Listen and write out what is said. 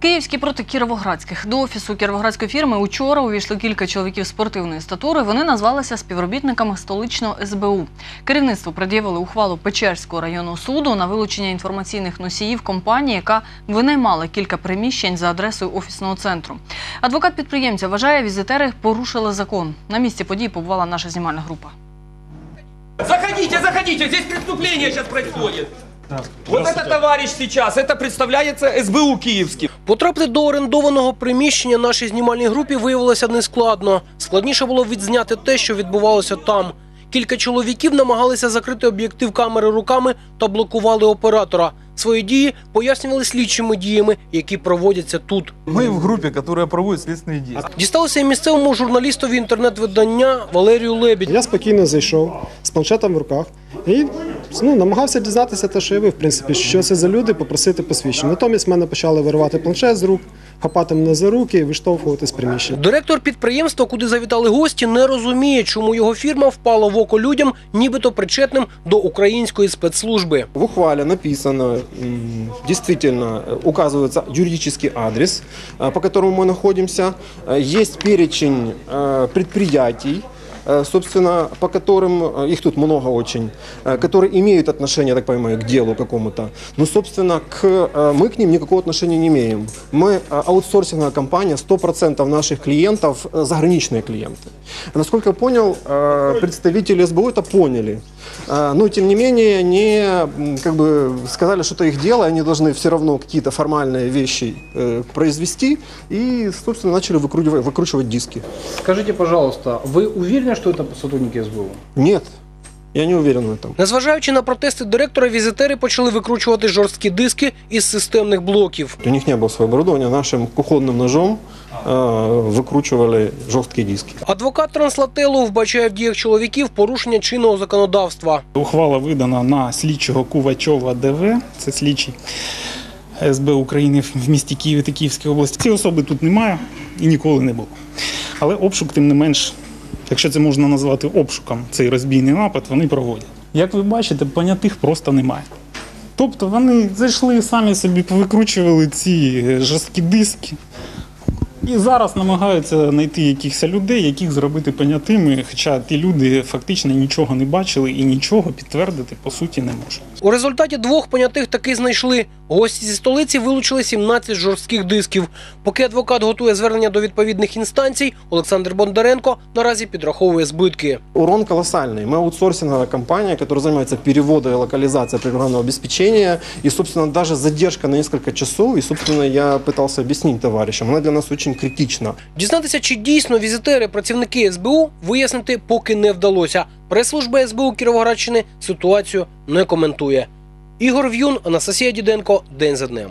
Київські проти кіровоградських. До офісу кіровоградської фірми учора увійшли кілька чоловіків спортивної статури. Вони назвалися співробітниками столичного СБУ. Керівництво пред'явили ухвалу Печерського районного суду на вилучення інформаційних носіїв компанії, яка винаймала кілька приміщень за адресою офісного центру. Адвокат підприємця вважає, візитери порушили закон. На місці подій побувала наша знімальна група. Заходите, заходите, здесь преступление сейчас происходит. Вот это товарищ сейчас, это представляется СБУ киевский. Потрапити до орендованого приміщення нашій знімальній групі виявилося нескладно. Складніше було відзняти те, що відбувалося там. Кілька чоловіків намагалися закрити об'єктив камери руками та блокували оператора. Свої дії пояснювали слідчими діями, які проводяться тут. Мы в группе, которая проводит следственные действия. Дісталося і місцевому журналістові інтернет-видання Валерію Лебідь. Я спокійно зайшов з планшетом в руках і ну, намагався дізнатися те, що я ви, в принципі, що це за люди, попросити посвідчення. Натомість мене почали виривати планшет з рук, хапати мене за руки і виштовхувати з приміщення. Директор підприємства, куди завітали гості, не розуміє, чому його фірма впала в око людям, нібито причетним до української спецслужби. В ухвале написано, м, действительно э, указывается юридический адрес, э, по которому мы находимся. Э, Есть перечень э, предприятий, э, собственно, по которым, э, их тут много очень, э, которые имеют отношение, я так понимаю, к делу какому-то. Но, собственно, к, э, мы к ним никакого отношения не имеем. Мы э, аутсорсинговая компания, 100% наших клиентов э, заграничные клиенты. Насколько я понял, э, представители СБУ это поняли. А, Но, тем не менее, они м, как бы сказали, что это их дело, они должны все равно какие-то формальные вещи э, произвести, и, собственно, начали выкручивать, выкручивать диски. Скажите, пожалуйста, вы уверены, что это сотрудники СБУ? Нет, я не уверен в этом. Незважаючи на протести директора, візитери почали викручувати жорсткі диски із системних блоків. У них не было своего оборудования, нашим кухонным ножом э, выкручивали жесткие диски. Адвокат Транслателу вбачає в діях чоловіків порушення чинного законодавства. Ухвала видана на слідчого Кувачова ДВ, це слідчий СБ України в місті Києві та Київській області. Цієї особи тут немає і ніколи не було. Але обшук, тим не менш, якщо це можна назвати обшуком, цей розбійний напад, вони проводять. Як ви бачите, понятих просто немає. Тобто вони зайшли самі собі повикручували ці е, жорсткі диски. І зараз намагаються знайти якихось людей, яких зробити понятими, хоча ті люди фактично нічого не бачили і нічого підтвердити по суті не можуть. У результаті двох понятих таки знайшли. Гості зі столиці вилучили 17 жорстких дисків. Поки адвокат готує звернення до відповідних інстанцій, Олександр Бондаренко наразі підраховує збитки. Урон колоссальный. Мы аутсорсинговая компания, которая занимается переводом и локализацией программного обеспечения. И, собственно, даже задержка на несколько часов, и, собственно, я пытался объяснить товарищам, она для нас очень критична. Дізнатися, чи дійсно візитери працівники СБУ вияснити поки не вдалося. Прес-служба СБУ Кіровоградщини ситуацію не коментує. Ігор В'юн, Анастасія Діденко. День за днем.